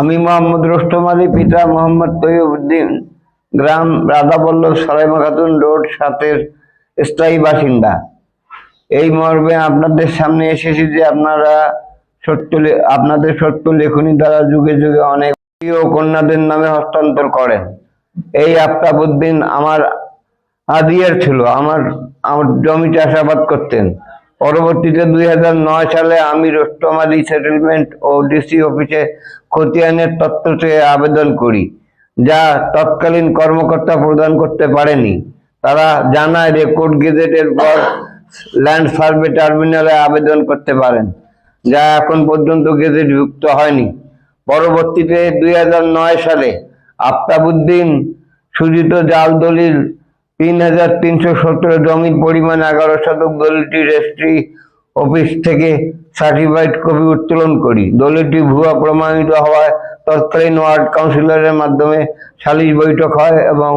আমি মোহাম্মদ রোস্তম আলী, পিতা মোহাম্মদ তৈয়বউদ্দিন, গ্রাম রাধাবল্লভ সরাইমা খাতুন রোড সাতের স্থায়ী বাসিন্দা। এই মর্মে আপনাদের সামনে এসেছি যে আপনারা সত্য আপনাদের সত্য লেখনী দ্বারা যুগে যুগে অনেক প্রিয় কন্যাদের নামে হস্তান্তর করেন। এই আফতাবউদ্দিন আমার আদিয়ার ছিল, আমার আমার জমি চাষাবাদ করতেন। পরবর্তীতে দুই হাজার নয় সালে আমি রোস্তম আলী সেটেলমেন্ট ও ডিসি অফিসে খতিয়ানের তত্ত্ব চেয়ে আবেদন করি, যা তৎকালীন কর্মকর্তা প্রদান করতে পারেনি। তারা জানায় রেকর্ড গেজেটের পর ল্যান্ড সার্ভে টার্মিনালে আবেদন করতে পারেন, যা এখন পর্যন্ত গেজেট যুক্ত হয়নি। পরবর্তীতে দুই হাজার নয় সালে আফতাবুদ্দিন সুজিত জাল দলিল তিন হাজার তিনশো সতেরো জমির পরিমাণ এগারো শতক দলিলটি রেজিস্ট্রি অফিস থেকে সার্টিফাইড কপি উত্তোলন করি। দলিলটি ভুয়া প্রমাণিত হওয়ায় তৎকালীন ওয়ার্ড কাউন্সিলরের মাধ্যমে সালিশ বৈঠক হয় এবং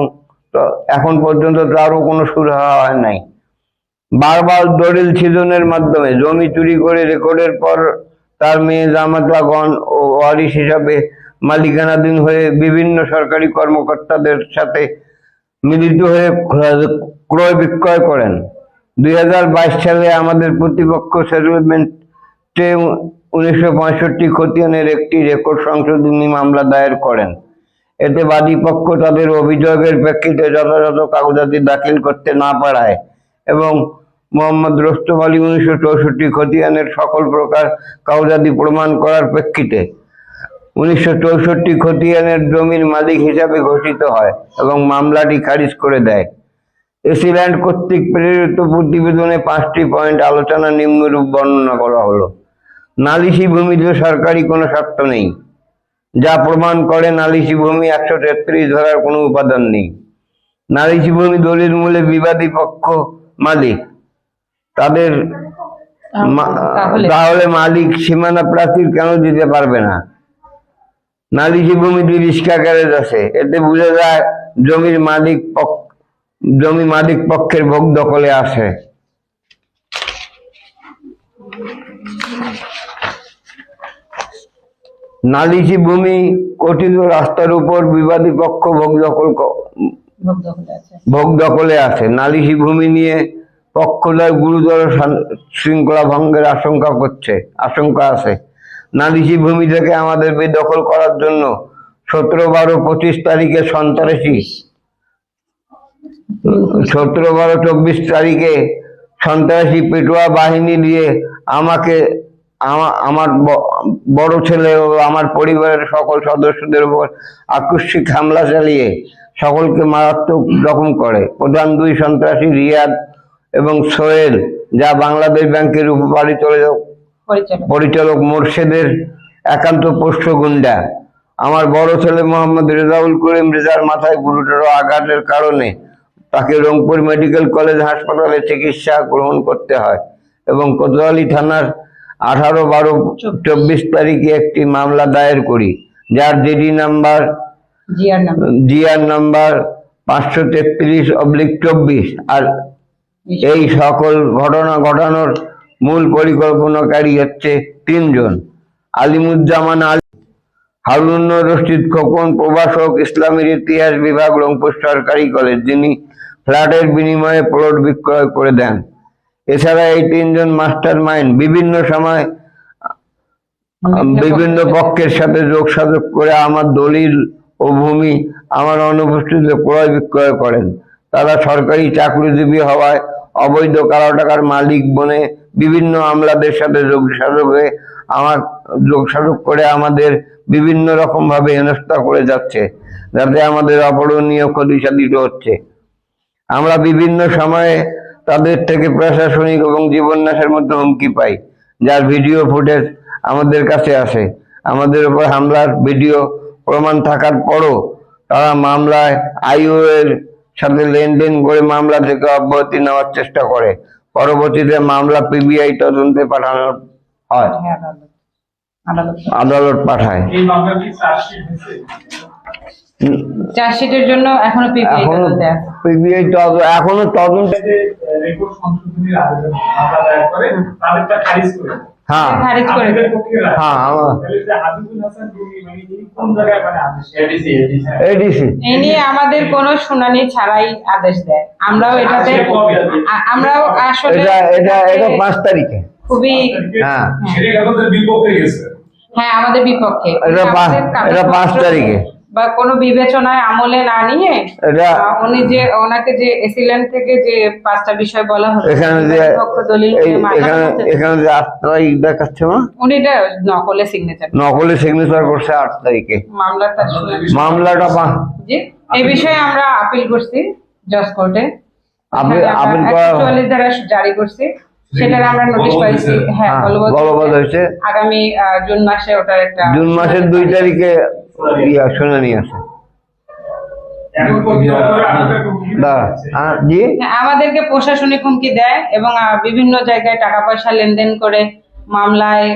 এখন পর্যন্ত তারও কোনো সুর হয় নাই। বারবার দলিল ছিদনের মাধ্যমে জমি চুরি করে রেকর্ডের পর তার মেয়ে জামাতাগণ ও ওয়ারিশ হিসাবে মালিকানাধীন হয়ে বিভিন্ন সরকারি কর্মকর্তাদের সাথে মিলিত হয়ে ক্রয়- ক্রয় বিক্রয় করেন। দুই হাজার বাইশ সালে আমাদের প্রতিপক্ষ সেটেলমেন্টে উনিশশো পঁয়ষট্টি খতিয়ানের একটি রেকর্ড সংশোধনী মামলা দায়ের করেন। এতে বাদী পক্ষ তাদের অভিযোগের প্রেক্ষিতে যথাযথ কাগজাতি দাখিল করতে না পারায় এবং মোহাম্মদ রোস্তম আলী উনিশশো চৌষট্টি খতিয়ানের সকল প্রকার কাগজাতি প্রমাণ করার প্রেক্ষিতে উনিশশো চৌষট্টি খতিয়ানের জমির মালিক হিসাবে ঘোষিত হয় এবং মামলাটি খারিজ করে দেয়। এসিল্যান্ড কর্তৃক প্রেরিত প্রতিবেদনে পাঁচটি পয়েন্ট আলোচনা নিম্নরূপ বর্ণনা করা হলো। নালিশি ভূমিতে সরকারি কোনো শর্ত নেই। যা প্রমাণ করে নালিশি ভূমি একশো তেত্রিশ ধরার কোনো উপাদান নেই। নালিশি ভূমি দলিল মূলে বিবাদী পক্ষ মালিক। তাদের তাহলে মালিক সীমানা প্রাচীর কেন দিতে পারবে না? নালিশি ভূমিতে রিক্সা গ্যারেজ আছে। এতে বোঝা যায় জমির মালিক জমি মালিক পক্ষের ভোগ দখলে আছে। নালিশি ভূমি কঠিত রাস্তার উপর বিবাদী পক্ষ ভোগ দখল ভোগ দখলে আছে। নালিশি ভূমি নিয়ে পক্ষদ্বয় গুরুতর শৃঙ্খলা ভঙ্গের আশঙ্কা করছে। আশঙ্কা আছে। নালিশি ভূমি থেকে আমাদের বেদখল করার জন্য সতেরো বারো পঁচিশ তারিখে সন্ত্রাসী, সতেরো বারো চব্বিশ তারিখে সন্ত্রাসী পেটুয়া বাহিনী দিয়ে আমাকে আমার বড় ছেলে ও আমার পরিবারের সকল সদস্যদের উপর আকস্মিক হামলা চালিয়ে সকলকে মারাত্মক জখম করে। প্রধান দুই সন্ত্রাসী রিয়াদ এবং সোহেল, যা বাংলাদেশ ব্যাংকের উপপরিচালক পরিচালক পরিচালক। মোর্শেদের একান্ত পোষ্য গুন্ডা। আমার বড় ছেলে মোহাম্মদ রেজাউল করিম রেজার মাথায় গুরুতর আঘাতের কারণে তাকে রংপুর মেডিকেল কলেজ হাসপাতালে চিকিৎসা গ্রহণ করতে হয় এবং কোতোয়ালি থানার আঠারো বারো চব্বিশ তারিখে একটি মামলা দায়ের করি যার জিডি নাম্বার জিয়ার জিআর নাম্বার পাঁচশো তেত্রিশ অবলিক চব্বিশ। আর এই সকল ঘটনা ঘটানোর মূল পরিকল্পনাকারী হচ্ছে তিনজন। আলিমুজ্জামান আলী হারুন রশিদ খোকন প্রভাষক ইসলামের ইতিহাস বিভাগ রংপুর সরকারি কলেজ। যিনি ফ্ল্যাটের বিনিময়ে প্লট বিক্রয় করে দেন। এছাড়া এই তিনজন মাস্টার মাইন্ড বিভিন্ন সময় বিভিন্ন পক্ষের সাথে। যোগ সাধক করে আমার দলিল ও ভূমি আমার অনুপস্থিতিতে ক্রয় বিক্রয় করেন। তারা সরকারি চাকরিজীবী হওয়ায় অবৈধ কালো টাকার মালিক বনে বিভিন্ন আমলাদের সাথে যোগ হয়ে আমার যোগ সাধক করে আমাদের বিভিন্ন রকম ভাবে হেনস্থা করে যাচ্ছে, যাতে আমাদের অপরণীয় ক্ষতি সাধিত হচ্ছে। আমরা বিভিন্ন সময়ে তাদের থেকে প্রশাসনিক এবং জীবন্যাসের মধ্যে হুমকি পাই, যার ভিডিও ফুটেজ আমাদের কাছে আসে। আমাদের উপর হামলার ভিডিও প্রমাণ থাকার পরও তারা মামলায় আইও এর সাথে লেনদেন করে মামলা থেকে অব্যাহতি নেওয়ার চেষ্টা করে। পরবর্তীতে মামলা পিবিআই তদন্তে পাঠানো হয়। আদালত পাঠায়। এই মামলাটি চার্জশিট হয়েছে? চার্জশিটের জন্য এখনও তদন্তে এখনও তদন্ত যে রেকর্ড সংশোধনীর আবেদন দায়ের করে তাদেরটা খারিজ করে হ্যাঁ। খারিজ করে। হ্যাঁ। মানে মানে এডিসি এই নিয়ে আমাদের কোনো শুনানি ছাড়াই আদেশ দেয়। আমরাও এটাতে আমরাও আসলে এটা এটা এটা এটাতে পাঁচ তারিখে। খুবই হ্যাঁ। সেটা বিপক্ষে গেছে। হ্যাঁ আমাদের বিপক্ষে। এটা পাঁচ- এটা পাঁচ তারিখে। বা কোনো বিবেচনায় আমলে না নিয়ে উনি যে ওনাকে যে এসিল্যান্ড থেকে যে পাঁচটা বিষয় বলা হলো এখানে যে দলিল এখানে যে আট তারিখ দেখাচ্ছে না উনি এটা নকলে সিগনেচার নকলে সিগনেচার করছে আট তারিখে। মামলাটা পা- জি এই বিষয়ে আমরা আপিল করছি জজ কোর্টে। আপিল- আপিল করা- চুয়াল্লিশ জারি করছি। সেটার আমরা নোটিশ পাইছি। হ্যাঁ হ্যাঁ, বলবৎ হয়েছে। আগামী আহ, জুন মাসে ওটার একটা জুন মাসের দুই তারিখে ইয়া শুনানি আছে আমাদেরকে প্রশাসনিক হুমকি দেয় এবং বিভিন্ন জায়গায় টাকা পয়সা লেনদেন করে মামলায়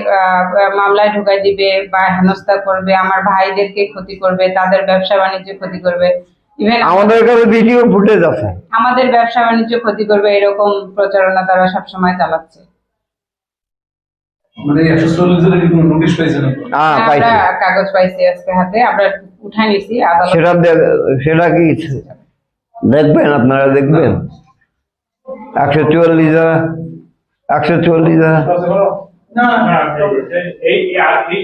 মামলায় ঢুকাই দিবে বা হেনস্থা করবে আমার ভাইদেরকে ক্ষতি করবে তাদের ব্যবসা বাণিজ্য ক্ষতি করবে। ইভেন আমাদের কাছে ভিডিও ফুটেজ আছে। আমাদের ব্যবসা বাণিজ্য ক্ষতি করবে এরকম প্রচারণা তারা সবসময় চালাচ্ছে। মানে একশো চল্লিশ কোনো নোটিশ পাইছেন হ্যাঁ পাইছি। কাগজ পাইছি আজকে হাতে আমরা উঠাই নিছি আদালত সেটা দেখ- সেটা কি দেখবেন আপনারা দেখবেন? একশো চুয়াল্লিশ হাজার একশো চুয়াল্লিশ না না এই এই- এই